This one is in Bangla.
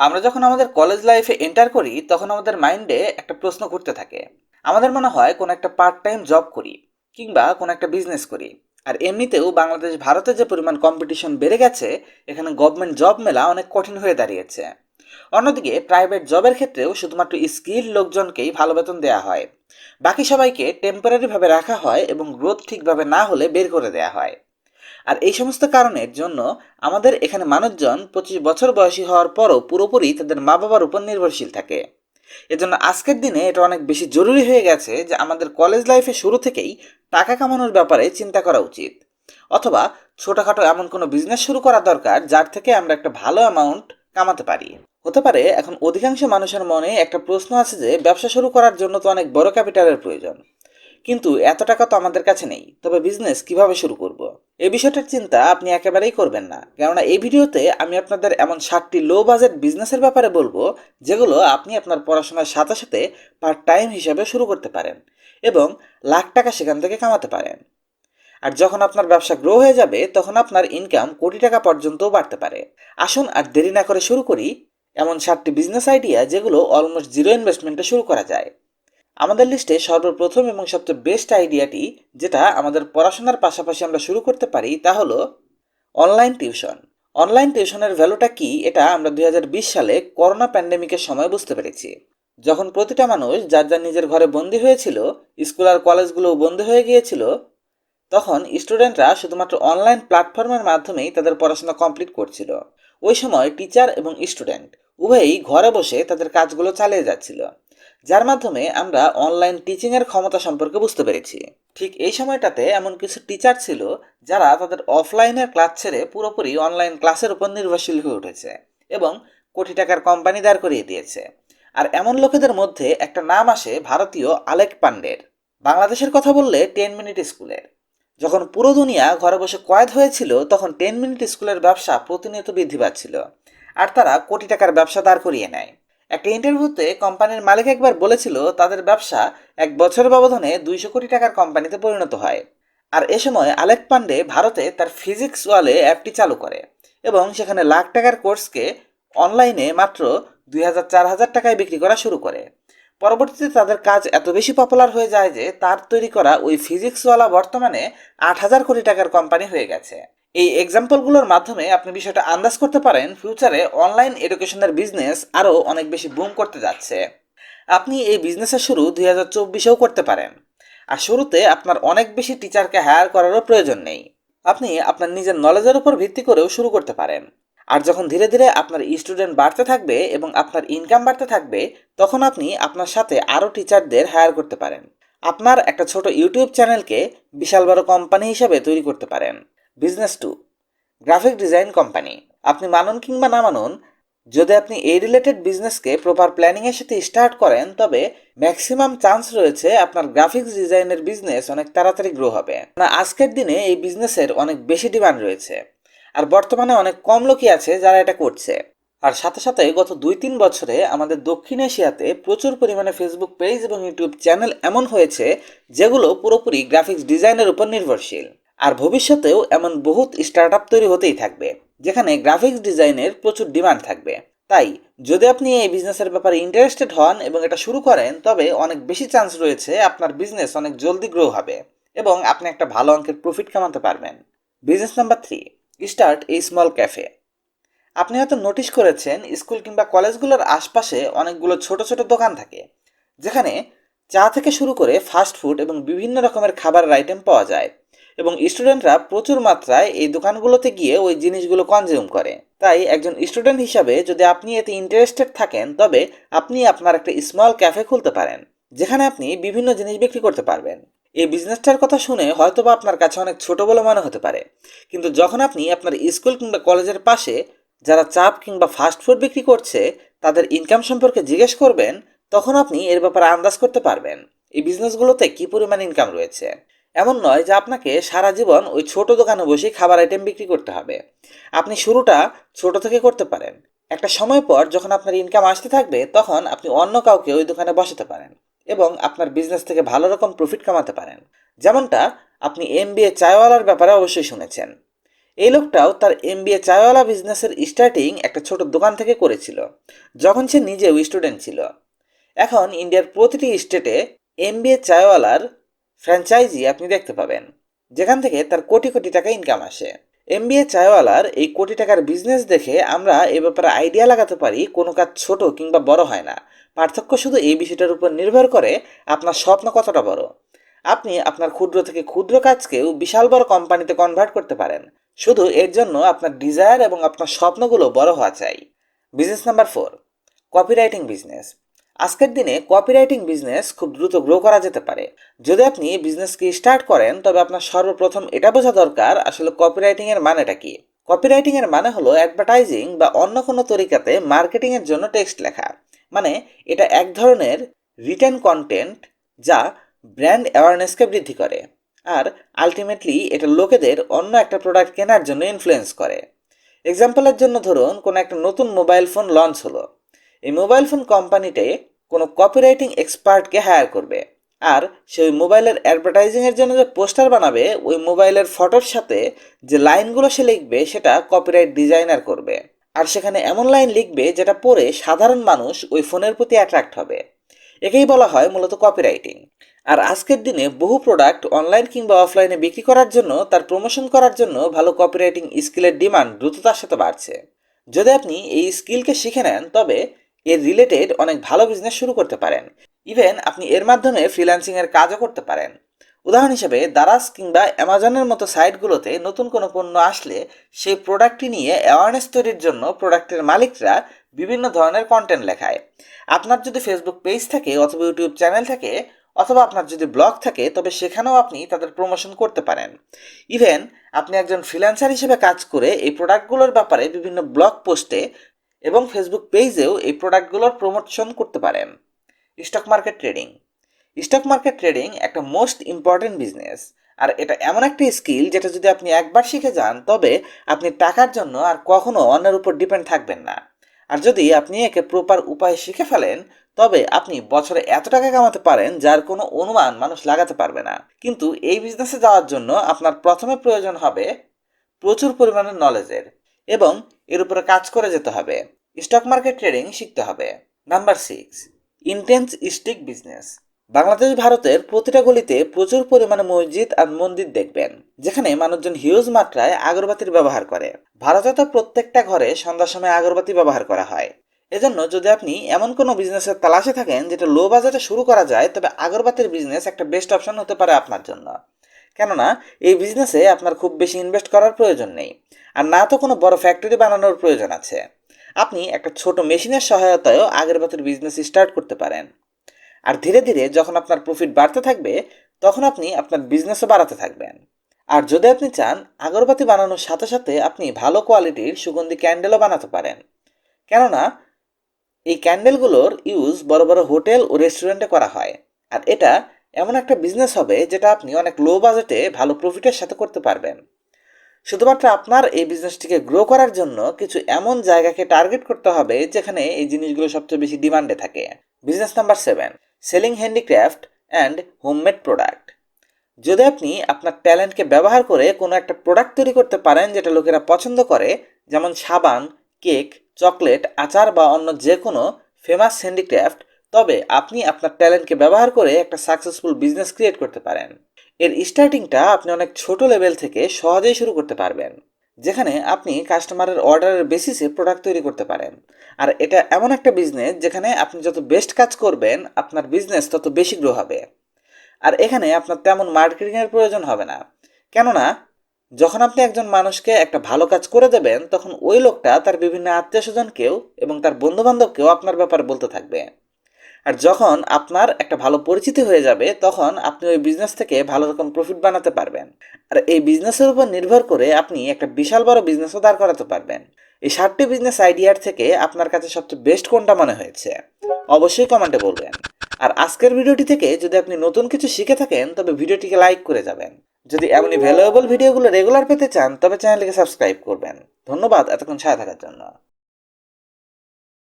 আমরা যখন আমাদের কলেজ লাইফে এন্টার করি, তখন আমাদের মাইন্ডে একটা প্রশ্ন ঘুরতে থাকে। আমাদের মনে হয় কোনো একটা পার্ট টাইম জব করি কিংবা কোনো একটা বিজনেস করি। আর এমনিতেও বাংলাদেশ, ভারতে যে পরিমাণ কম্পিটিশন বেড়ে গেছে, এখানে গভর্নমেন্ট জব মেলা অনেক কঠিন হয়ে দাঁড়িয়েছে। অন্যদিকে প্রাইভেট জবের ক্ষেত্রেও শুধুমাত্র স্কিল লোকজনকেই ভালো বেতন দেওয়া হয়। বাকি সবাইকে টেম্পোরারিভাবে রাখা হয় এবং গ্রোথ ঠিকভাবে না হলে বের করে দেওয়া হয়। আর এই সমস্ত কারণের জন্য আমাদের এখানে মানুষজন পঁচিশ বছর বয়সী হওয়ার পরও পুরোপুরি তাদের মা বাবার উপর নির্ভরশীল থাকে। এজন্য আজকের দিনে এটা অনেক বেশি জরুরি হয়ে গেছে যে আমাদের কলেজ লাইফে শুরু থেকেই টাকা কামানোর ব্যাপারে চিন্তা করা উচিত। অথবা ছোটোখাটো এমন কোনো বিজনেস শুরু করা দরকার যার থেকে আমরা একটা ভালো অ্যামাউন্ট কামাতে পারি। হতে পারে এখন অধিকাংশ মানুষের মনে একটা প্রশ্ন আছে যে ব্যবসা শুরু করার জন্য তো অনেক বড় ক্যাপিটালের প্রয়োজন। কিন্তু এত টাকা তো আমাদের কাছে নেই। তবে বিজনেস কীভাবে শুরু করব। এই বিষয়টার চিন্তা আপনি একেবারেই করবেন না। কেননা এই ভিডিওতে আমি আপনাদের এমন সাতটি লো বাজেট বিজনেসের ব্যাপারে বলব, যেগুলো আপনি আপনার পড়াশোনার সাথে সাথে পার্ট টাইম হিসাবে শুরু করতে পারেন এবং লাখ টাকা সেখান থেকে কামাতে পারেন। আর যখন আপনার ব্যবসা গ্রো হয়ে যাবে, তখন আপনার ইনকাম কোটি টাকা পর্যন্তও বাড়তে পারে। আসুন আর দেরি না করে শুরু করি এমন সাতটি বিজনেস আইডিয়া যেগুলো অলমোস্ট জিরো ইনভেস্টমেন্টে শুরু করা যায়। আমাদের লিস্টে সর্বপ্রথম এবং সবচেয়ে বেস্ট আইডিয়াটি যেটা আমাদের পড়াশোনার পাশাপাশি আমরা শুরু করতে পারি তা হলো অনলাইন টিউশন অনলাইন টিউশনের ভ্যালুটা কি এটা আমরা দুই হাজার বিশ সালে করোনা প্যান্ডেমিকের সময় বুঝতে পেরেছি। যখন প্রতিটা মানুষ যার যার নিজের ঘরে বন্দি হয়েছিল স্কুল আর কলেজগুলোও বন্ধ হয়ে গিয়েছিল, তখন স্টুডেন্টরা শুধুমাত্র অনলাইন প্ল্যাটফর্মের মাধ্যমেই তাদের পড়াশোনা কমপ্লিট করছিল। ওই সময় টিচার এবং স্টুডেন্ট উভয়ই ঘরে বসে তাদের কাজগুলো চালিয়ে যাচ্ছিল। যার মাধ্যমে আমরা অনলাইন টিচিংয়ের ক্ষমতা সম্পর্কে বুঝতে পেরেছি। ঠিক এই সময়টাতে এমন কিছু টিচার ছিল যারা তাদের অফলাইনের ক্লাস ছেড়ে পুরোপুরি অনলাইন ক্লাসের উপর নির্ভরশীল হয়ে উঠেছে এবং কোটি টাকার কোম্পানি দাঁড় করিয়ে দিয়েছে। আর এমন লোকেদের মধ্যে একটা নাম আসে ভারতীয় আলেক পান্ডের। বাংলাদেশের কথা বললে টেন মিনিট স্কুলের যখন পুরো দুনিয়া ঘরে বসে কয়েদ হয়েছিল, তখন টেন মিনিট স্কুলের ব্যবসা প্রতিনিয়ত বৃদ্ধি পাচ্ছিল। আর তারা কোটি টাকার ব্যবসা দাঁড় করিয়ে নেয়। একটা ইন্টারভিউতে কোম্পানির মালিক একবার বলেছিল, তাদের ব্যবসা এক বছরের ব্যবধানে দুইশো কোটি টাকার কোম্পানিতে পরিণত হয়। আর এ সময় আলেক পান্ডে ভারতে তার ফিজিক্স ওয়ালে অ্যাপটি চালু করে এবং সেখানে লাখ টাকার কোর্সকে অনলাইনে মাত্র দুই হাজার চার হাজার টাকায় বিক্রি করা শুরু করে। পরবর্তীতে তাদের কাজ এত বেশি পপুলার হয়ে যায় যে তার তৈরি করা ওই ফিজিক্সওয়ালা বর্তমানে আট হাজার কোটি টাকার কোম্পানি হয়ে গেছে। এই এক্সাম্পলগুলোর মাধ্যমে আপনি বিষয়টা আন্দাজ করতে পারেন ফিউচারে অনলাইন এডুকেশনের বিজনেস আরও অনেক বেশি বুম করতে যাচ্ছে। আপনি এই বিজনেসের শুরু দুই হাজার চব্বিশেও করতে পারেন। আর শুরুতে আপনার অনেক বেশি টিচারকে হায়ার করারও প্রয়োজন নেই। আপনি আপনার নিজের নলেজের উপর ভিত্তি করেও শুরু করতে পারেন। আর যখন ধীরে ধীরে আপনার স্টুডেন্ট বাড়তে থাকবে এবং আপনার ইনকাম বাড়তে থাকবে, তখন আপনি আপনার সাথে আরও টিচারদের হায়ার করতে পারেন। আপনার একটা ছোট ইউটিউব চ্যানেলকে বিশাল বড় কোম্পানি হিসাবে তৈরি করতে পারেন। Business two graphic design company আপনি মানুন কিংবা না মানুন, যদি আপনি এই রিলেটেড বিজনেসকে প্রপার প্ল্যানিংয়ের সাথে স্টার্ট করেন, তবে ম্যাক্সিমাম চান্স রয়েছে আপনার গ্রাফিক্স ডিজাইনের বিজনেস অনেক তাড়াতাড়ি গ্রো হবে। না, আজকের দিনে এই বিজনেসের অনেক বেশি ডিমান্ড রয়েছে। আর বর্তমানে অনেক কম লোকই আছে যারা এটা করছে। আর সাথে সাথে গত দুই তিন বছরে আমাদের দক্ষিণ এশিয়াতে প্রচুর পরিমাণে ফেসবুক পেজ এবং ইউটিউব চ্যানেল এমন হয়েছে যেগুলো পুরোপুরি গ্রাফিক্স ডিজাইনের উপর নির্ভরশীল। আর ভবিষ্যতেও এমন বহুত স্টার্ট আপ তৈরি হতেই থাকবে, যেখানে গ্রাফিক্স ডিজাইনের প্রচুর ডিমান্ড থাকবে। তাই, যদি আপনি এই বিজনেসের ব্যাপারে ইন্টারেস্টেড হন এবং এটা শুরু করেন, তবে অনেক বেশি চান্স রয়েছে আপনার বিজনেস অনেক জলদি গ্রো হবে এবং আপনি একটা ভালো অঙ্কের প্রফিট কামাতে পারবেন। বিজনেস নাম্বার থ্রি স্টার্ট এই স্মল ক্যাফে আপনি হয়তো নোটিশ করেছেন স্কুল কিংবা কলেজগুলোর আশপাশে অনেকগুলো ছোট ছোট দোকান থাকে, যেখানে চা থেকে শুরু করে ফাস্ট ফুড এবং বিভিন্ন রকমের খাবারের আইটেম পাওয়া যায়। এবং স্টুডেন্টরা প্রচুর মাত্রায় এই দোকানগুলোতে গিয়ে ওই জিনিসগুলো কনজিউম করে। তাই একজন স্টুডেন্ট হিসাবে যদি আপনি এতে ইন্টারেস্টেড থাকেন, তবে আপনি আপনার একটা স্মল ক্যাফে খুলতে পারেন, যেখানে আপনি বিভিন্ন জিনিস বিক্রি করতে পারবেন। এই বিজনেসটার কথা শুনে হয়তোবা আপনার কাছে অনেক ছোট বলে মনে হতে পারে। কিন্তু যখন আপনি আপনার স্কুল কিংবা কলেজের পাশে যারা চাপ কিংবা ফাস্ট ফুড বিক্রি করছে, তাদের ইনকাম সম্পর্কে জিজ্ঞেস করবেন, তখন আপনি এর ব্যাপারে আন্দাজ করতে পারবেন, এই বিজনেসগুলোতে কী পরিমাণ ইনকাম রয়েছে। এমন নয় যে আপনাকে সারা জীবন ওই ছোট দোকানে বসে খাবার আইটেম বিক্রি করতে হবে। আপনি শুরুটা ছোট থেকে করতে পারেন। একটা সময় পর যখন আপনার ইনকাম আসতে থাকবে, তখন আপনি অন্য কাউকে ওই দোকানে বসাতে পারেন এবং আপনার বিজনেস থেকে ভালো রকম প্রফিট কামাতে পারেন। যেমনটা আপনি এম বি এ চায়ওয়ালার ব্যাপারে অবশ্যই শুনেছেন। এই লোকটাও তার এমবিএ চায়ওয়ালা বিজনেসের স্টার্টিং একটা ছোট দোকান থেকে করেছিল, যখন সে নিজেও স্টুডেন্ট ছিল। এখন ইন্ডিয়ার প্রতিটি স্টেটে এমবিএ চায়ওয়ালার ফ্র্যাঞ্চাইজি আপনি দেখতে পাবেন, যেখান থেকে তার কোটি কোটি টাকা ইনকাম আসে। এমবিএ চায়ওয়ালার এই কোটি টাকার বিজনেস দেখে আমরা এ ব্যাপারে আইডিয়া লাগাতে পারি, কোনো কাজ ছোট কিংবা বড় হয় না। পার্থক্য শুধু এই বিষয়টার উপর নির্ভর করে আপনার স্বপ্ন কতটা বড়। আপনি আপনার ক্ষুদ্র থেকে ক্ষুদ্র কাজকেও বিশাল বড় কোম্পানিতে কনভার্ট করতে পারেন। শুধু এর জন্য আপনার ডিজায়ার এবং আপনার স্বপ্নগুলো বড় হওয়া চাই। Business number four copywriting business আজকের দিনে কপিরাইটিং বিজনেস খুব দ্রুত গ্রো করা যেতে পারে। যদি আপনি বিজনেসকে স্টার্ট করেন, তবে আপনার সর্বপ্রথম এটা বোঝা দরকার আসলে কপিরাইটিং এর মানেটা কি। কপিরাইটিং এর মানে হলো অ্যাডভার্টাইজিং বা অন্য কোনো তরিকাতে মার্কেটিং এর জন্য টেক্সট লেখা। মানে এটা এক ধরনের রিটার্ন কন্টেন্ট যা ব্র্যান্ড অ্যাওয়ারনেসকে বৃদ্ধি করে। আর আলটিমেটলি এটা লোকেদের অন্য একটা প্রোডাক্ট কেনার জন্য ইনফ্লুয়েন্স করে। এক্সাম্পলের জন্য ধরুন, কোনো একটা নতুন মোবাইল ফোন লঞ্চ হলো। এই মোবাইল ফোন কোম্পানিতে কোনো কপিরাইটিং এক্সপার্টকে হায়ার করবে। আর সে ওই মোবাইলের অ্যাডভার্টাইজিংয়ের জন্য যে পোস্টার বানাবে, ওই মোবাইলের ফটোর সাথে যে লাইনগুলো সে লিখবে, সেটা কপিরাইট ডিজাইনার করবে। আর সেখানে এমন লাইন লিখবে, যেটা পড়ে সাধারণ মানুষ ওই ফোনের প্রতি অ্যাট্রাক্ট হবে। একেই বলা হয় মূলত কপিরাইটিং আর আজকের দিনে বহু প্রোডাক্ট অনলাইন কিংবা অফলাইনে বিক্রি করার জন্য, তার প্রমোশন করার জন্য ভালো কপিরাইটিং স্কিলের ডিমান্ড দ্রুততার সাথে বাড়ছে। যদি আপনি এই স্কিলকে শিখে নেন, তবে এর রিলেটেড অনেক ভালো বিজনেস শুরু করতে পারেন। ইভেন আপনি এর মাধ্যমে ফ্রিল্যান্সিং এর কাজও করতে পারেন। উদাহরণ হিসেবে দারাজ কিংবা অ্যামাজনের মতো সাইটগুলোতে নতুন কোনো পণ্য আসলে সেই প্রোডাক্টটি নিয়ে অ্যাওয়ারনেস তৈরির জন্য প্রোডাক্টের মালিকরা বিভিন্ন ধরনের কন্টেন্ট লেখায়। আপনার যদি ফেসবুক পেজ থাকে অথবা ইউটিউব চ্যানেল থাকে অথবা আপনার যদি ব্লগ থাকে, তবে সেখানেও আপনি তাদের প্রমোশন করতে পারেন। ইভেন আপনি একজন ফ্রিল্যান্সার হিসেবে কাজ করে এই প্রোডাক্টগুলোর ব্যাপারে বিভিন্ন ব্লগ পোস্টে এবং ফেসবুক পেজেও এই প্রোডাক্টগুলোর প্রমোশন করতে পারেন। Stock market trading stock market trading একটা মোস্ট ইম্পর্টেন্ট বিজনেস আর এটা এমন একটা স্কিল যেটা যদি আপনি একবার শিখে যান, তবে আপনি টাকার জন্য আর কখনো অন্যের উপর ডিপেন্ড থাকবেন না। আর যদি আপনি একে প্রপার উপায়ে শিখে ফেলেন, তবে আপনি বছরে এত টাকা কামাতে পারেন যার কোনো অনুমান মানুষ লাগাতে পারবে না। কিন্তু এই বিজনেসে যাওয়ার জন্য আপনার প্রথমে প্রয়োজন হবে প্রচুর পরিমাণের নলেজের এবং এর উপরে কাজ করে যেতে হবে। স্টক মার্কেট ট্রেডিং শিখতে হবে। Number six incense stick business Bangladesh, ভারতের প্রতিটা গলিতে প্রচুর পরিমাণে মসজিদ আর মন্দির দেখবেন, যেখানে মানুষজন হিউজ মাত্রায় আগরবাতির ব্যবহার করে। ভারতে তো প্রত্যেকটা ঘরে সন্ধ্যার সময় আগরবাতি ব্যবহার করা হয়। এজন্য যদি আপনি এমন কোনো বিজনেসের তালাশে থাকেন যেটা লো বাজেটে শুরু করা যায়, তবে আগরবাতির বিজনেস একটা বেস্ট অপশন হতে পারে আপনার জন্য। কেননা, এই বিজনেসে আপনার খুব বেশি ইনভেস্ট করার প্রয়োজন নেই। আর না তো কোনো বড় ফ্যাক্টরি বানানোর প্রয়োজন আছে। আপনি একটা ছোট মেশিনের সহায়তায়ও আগরবাতির বিজনেস স্টার্ট করতে পারেন। আর ধীরে ধীরে যখন আপনার প্রফিট বাড়তে থাকবে, তখন আপনি আপনার বিজনেসও বাড়াতে থাকবেন। আর যদি আপনি চান আগরবাতি বানানোর সাথে সাথে আপনি ভালো কোয়ালিটির সুগন্ধি ক্যান্ডেলও বানাতে পারেন। কেননা, এই ক্যান্ডেলগুলোর ইউজ বড় বড় হোটেল ও রেস্টুরেন্টে করা হয়। আর এটা এমন একটা বিজনেস হবে যেটা আপনি অনেক লো বাজেটে ভালো প্রফিটের সাথে করতে পারবেন। শুধুমাত্র আপনার এই বিজনেসটিকে গ্রো করার জন্য কিছু এমন জায়গাকে টার্গেট করতে হবে যেখানে এই জিনিসগুলো সবচেয়ে বেশি ডিমান্ডে থাকে। Business number seven selling handicraft and homemade product যদি আপনি আপনার ট্যালেন্টকে ব্যবহার করে কোনো একটা প্রোডাক্ট তৈরি করতে পারেন যেটা লোকেরা পছন্দ করে, যেমন সাবান, কেক, চকলেট, আচার বা অন্য যে কোনো ফেমাস হ্যান্ডিক্রাফট তবে আপনি আপনার ট্যালেন্টকে ব্যবহার করে একটা সাকসেসফুল বিজনেস ক্রিয়েট করতে পারেন। এর স্টার্টিংটা আপনি অনেক ছোট লেভেল থেকে সহজেই শুরু করতে পারবেন, যেখানে আপনি কাস্টমারের অর্ডারের বেসিসে প্রোডাক্ট তৈরি করতে পারেন। আর এটা এমন একটা বিজনেস যেখানে আপনি যত বেস্ট কাজ করবেন, আপনার বিজনেস তত বেশি গ্রো হবে। আর এখানে আপনার তেমন মার্কেটিংয়ের প্রয়োজন হবে না। কেননা, যখন আপনি একজন মানুষকে একটা ভালো কাজ করে দেবেন, তখন ওই লোকটা তার বিভিন্ন আত্মীয় স্বজনকেও এবং তার বন্ধুবান্ধবকেও আপনার ব্যাপারে বলতে থাকবে। আর যখন আপনার একটা ভালো পরিচিতি হয়ে যাবে, তখন আপনি ওই বিজনেস থেকে ভালো রকম প্রফিট বানাতে পারবেন। আর এই বিজনেসের উপর নির্ভর করে আপনি একটা বিশাল বড় বিজনেসও দাঁড় করাতে পারবেন। এই সাতটি বিজনেস আইডিয়ার থেকে আপনার কাছে সবচেয়ে বেস্ট কোনটা মনে হয়েছে? অবশ্যই কমেন্টে বলবেন। আর আজকের ভিডিওটি থেকে যদি আপনি নতুন কিছু শিখে থাকেন, তবে ভিডিওটিকে লাইক করে যাবেন। যদি এমনই ভ্যালুয়েবল ভিডিওগুলো রেগুলার পেতে চান, তবে চ্যানেলটিকে সাবস্ক্রাইব করবেন। ধন্যবাদ এতক্ষণ সাথে থাকার জন্য।